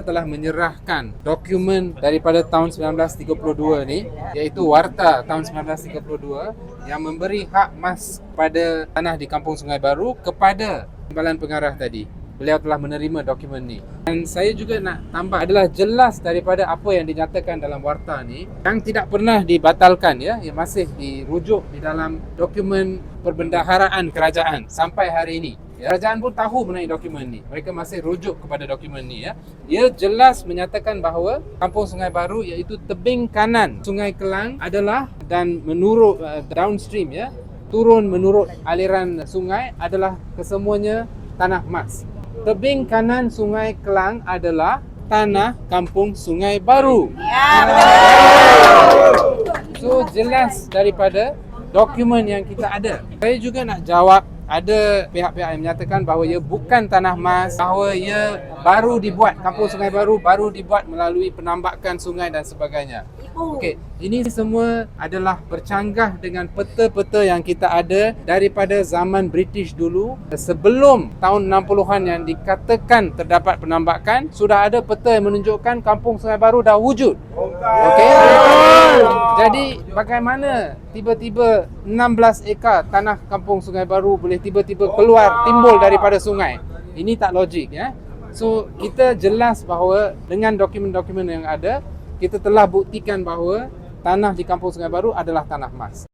telah menyerahkan dokumen daripada tahun 1932 ni iaitu Warta tahun 1932 yang memberi hak mas pada tanah di Kampung Sungai Baru kepada Timbalan Pengarah tadi. Beliau telah menerima dokumen ni. Dan saya juga nak tambah adalah jelas daripada apa yang dinyatakan dalam warta ni yang tidak pernah dibatalkan ya, yang masih dirujuk di dalam dokumen perbendaharaan kerajaan sampai hari ini. Ya, kerajaan pun tahu mengenai dokumen ni. Mereka masih rujuk kepada dokumen ni ya. Ia jelas menyatakan bahawa Kampung Sungai Baru iaitu tebing kanan Sungai Kelang adalah dan menurut uh, downstream ya, turun menurut aliran sungai adalah kesemuanya tanah emas. Tebing kanan Sungai Kelang adalah tanah Kampung Sungai Baru. So jelas daripada dokumen yang kita ada. Saya juga nak jawab ada pihak-pihak yang menyatakan bahawa ia bukan tanah emas, bahawa ia baru dibuat, kampung sungai baru baru dibuat melalui penambakan sungai dan sebagainya. Okey, ini semua adalah bercanggah dengan peta-peta yang kita ada daripada zaman British dulu. Sebelum tahun 60-an yang dikatakan terdapat penambakan, sudah ada peta yang menunjukkan kampung sungai baru dah wujud. Okey. Jadi bagaimana tiba-tiba 16 ekar tanah kampung Sungai Baru boleh tiba-tiba keluar timbul daripada sungai? Ini tak logik ya. So kita jelas bahawa dengan dokumen-dokumen yang ada kita telah buktikan bahawa tanah di kampung Sungai Baru adalah tanah emas.